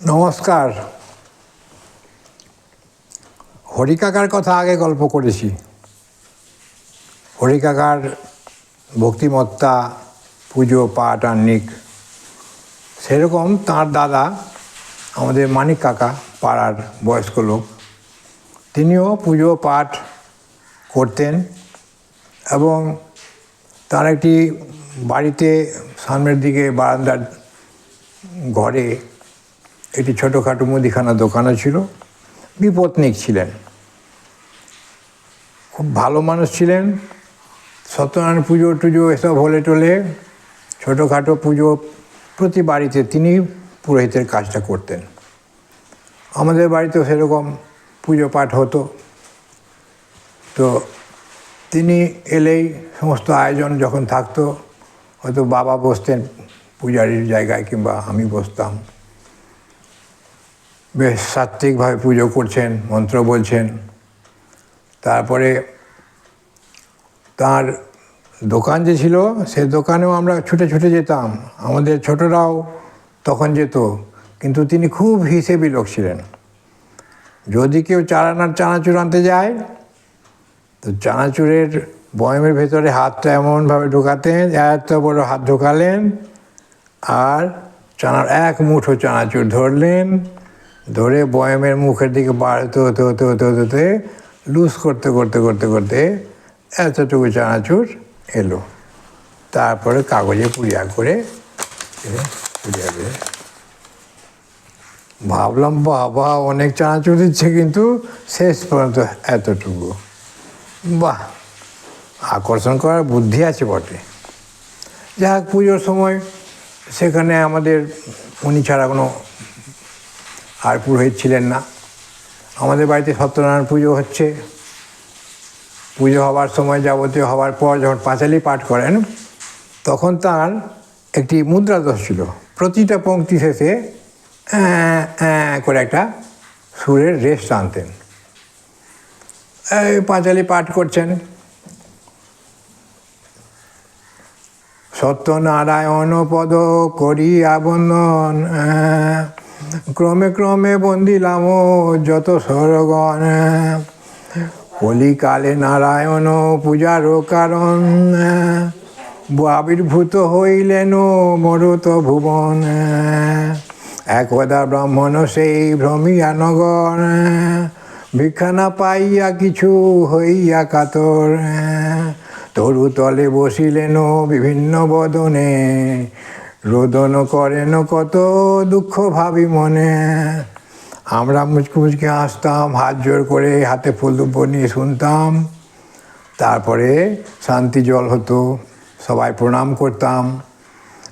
নমস্কার। হরিকাকার কথা আগে গল্প করেছি। হরিকাকার ভক্তিমত্তা, পুজো পাঠ আহ্নিক সেরকম তার দাদা, আমাদের মানিক কাকা, পাড়ার বয়স্ক লোক। তিনিও পুজো পাঠ করতেন এবং তার একটি বাড়িতে সামনের দিকে বারান্দার ঘরে একটি ছোটোখাটো মুদিখানা দোকানও ছিল। বিপত্নিক ছিলেন। খুব ভালো মানুষ ছিলেন। সত্যনারায়ণ পুজো টুজো এসব হলে টলে ছোটোখাটো পুজো প্রতি বাড়িতে তিনি পুরোহিতের কাজটা করতেন। আমাদের বাড়িতেও সেরকম পুজো পাঠ হতো। তো তিনি এলেই সমস্ত আয়োজন যখন থাকতো, হয়তো বাবা বসতেন পূজারির জায়গায় কিংবা আমি বসতাম। বেশ সাত্ত্বিকভাবে পুজো করছেন, মন্ত্র বলছেন। তারপরে তার দোকান যে ছিল, সে দোকানেও আমরা ছুটে ছুটে যেতাম। আমাদের ছোটরাও তখন যেত, কিন্তু তিনি খুব হিসেবি লোক ছিলেন। যদি কেউ চারানার চানাচুর আনতে যায়, তো চানাচুরের বয়মের ভেতরে হাতটা এমনভাবে ঢোকাতেন, এত বড় হাত ঢোকালেন, আর চানার এক মুঠো চানাচুর ধরলেন ধরে বয়মের মুখের দিকে বার হতে হতে হতে হতে হতে, লুজ করতে করতে করতে করতে এতটুকু চানাচুর এলো। তারপরে কাগজে পুড়িয়া করে পুড়িয়া করে ভাবলাম, বাবা, অনেক চানাচুর দিচ্ছে কিন্তু শেষ পর্যন্ত এতটুকু। বাহ! আকর্ষণ করার বুদ্ধি আছে বটে। যাই হোক পুজোর সময় সেখানে আমাদের উনি ছাড়া কোনো আর পুরোহিত ছিলেন না। আমাদের বাড়িতে সত্যনারায়ণ পুজো হচ্ছে। পুজো হওয়ার সময় যাবতীয় হওয়ার পর যখন পাঁচালি পাঠ করেন তখন তার একটি মুদ্রা দোষ ছিল। প্রতিটা পংক্তি শেষে করে একটা সুরের রেশ টানতেন। পাঁচালি পাঠ করছেন। সত্যনারায়ণ পদ করিয়া বন্দন আহ, ক্রমে ক্রমে বন্দিলাম যত স্বরগণ। আহ, কলিকালে নারায়ণ পূজার কারণ। আবির্ভূত হইলেন মরুত ভুবন। একদা ব্রাহ্মণ সেই ভ্রমিয়া নগর। আহ, ভিক্ষা না পাইয়া কিছু হইয়া কাতর। তরু তলে বসিলেন বিভিন্ন বদনে। রোদন করেন কত দুঃখ ভাবি মনে। আমরা মুচকি মুচকি আসতাম হাত জোর করে হাতে ফুল দুব্ব নিয়ে শুনতাম। তারপরে শান্তি জল হতো, সবাই প্রণাম করতাম।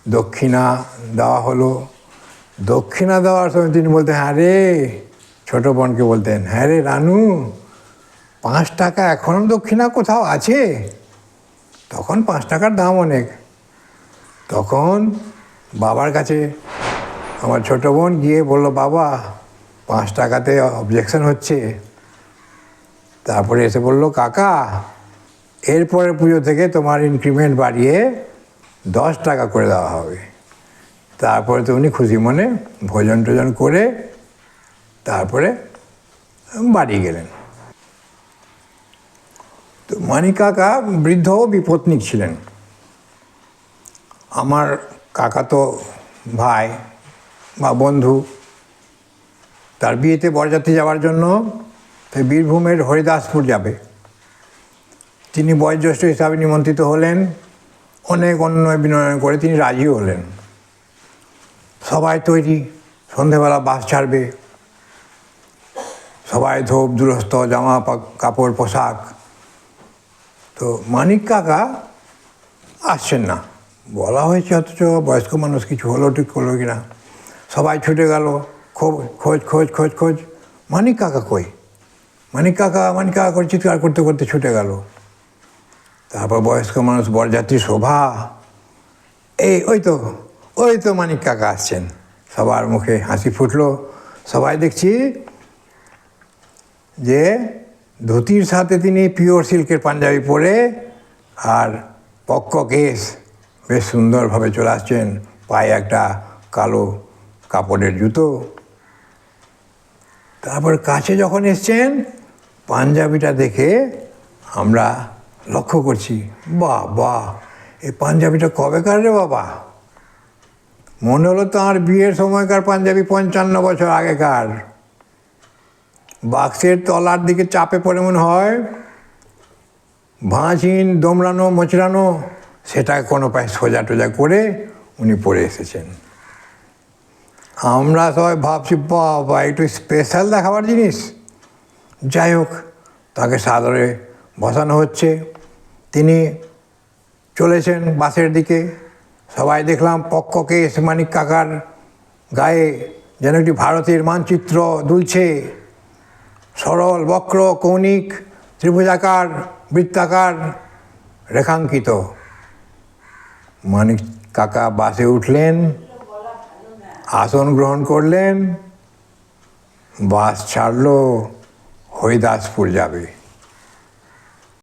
দক্ষিণা দেওয়া হলো। দক্ষিণা দেওয়ার সময় তিনি বলতেন হ্যাঁ রে। ছোটো বোনকে বলতেন হ্যাঁ রে রানু, পাঁচ টাকা এখনও দক্ষিণা কোথাও আছে? তখন পাঁচ টাকার দাম অনেক। তখন বাবার কাছে আমার ছোটো বোন গিয়ে বলল, বাবা, পাঁচ টাকাতে অবজেকশন হচ্ছে। তারপরে এসে বলল, কাকা এরপরে পুজো থেকে তোমার ইনক্রিমেন্ট বাড়িয়ে দশ টাকা করে দেওয়া হবে। তারপরে তো উনি খুশি মনে ভোজন টোজন করে তারপরে বাড়ি গেলেন। তো মানিকাকা বৃদ্ধ বিপত্নিক ছিলেন। আমার কাকা তো ভাই বা বন্ধু, তার বিয়েতে বরযাত্রী যাওয়ার জন্য বীরভূমের হরিদাসপুর যাবে। তিনি বয়োজ্যেষ্ঠ হিসাবে নিমন্ত্রিত হলেন, অনেক অন্য বিনয়ন করে তিনি রাজিও হলেন। সবাই তৈরি, সন্ধেবেলা বাস ছাড়বে। সবাই ধোপ, দুরস্ত, জামা কাপড়, পোশাক। তো মানিক কাকা আসছেন না। বলা হয়েছে অথচ বয়স্ক মানুষ কিছু হলো ঠিক করল কি না সবাই ছুটে গেল, খোঁজ খোঁজ খোঁজ খোঁজ খোঁজ। মানিক কাকা কই? মানিক কাকা মানিক কাকা করে চিৎকার করতে করতে ছুটে গেল। তারপর বয়স্ক মানুষ, বরযাত্রী শোভা, এই, ওই তো ওই তো মানিক কাকা আসছেন। সবার মুখে হাসি ফুটলো। সবাই দেখছি যে ধুতির সাথে তিনি পিওর সিল্কের পাঞ্জাবি পরে আর পক্ক কেস। বেশ সুন্দরভাবে চলে আসছেন। পায়ে একটা কালো কাপড়ের জুতো। তারপর কাছে যখন এসছেন, পাঞ্জাবিটা দেখে আমরা লক্ষ্য করছি, বাহ বাহ, এই পাঞ্জাবিটা কবেকার রে বাবা? মনে হলো তাঁর বিয়ের সময়কার পাঞ্জাবি পঞ্চান্ন বছর আগেকার। বাক্সের তলার দিকে চাপে পড়ে মনে হয়। ভাঁচিন দোমড়ানো, মোচড়ানো সেটা কোনো পায়ে সোজা টোজা করে উনি পরে এসেছেন। আমরা সবাই ভাবছি বাবা একটু স্পেশাল দেখাবার জিনিস। যাই হোক, তাকে সাদরে বসানো হচ্ছে। তিনি চলেছেন বাসের দিকে। সবাই দেখলাম পক্ষকে মানিক কাকার গায়ে যেন একটি ভারতের মানচিত্র দুলছে। সরল, বক্র, কৌণিক, ত্রিভুজাকার, বৃত্তাকার, রেখাঙ্কিত। মানিক কাকা বাসে উঠলেন আসন গ্রহণ করলেন বাস ছাড়লো হরিদাসপুর যাবে।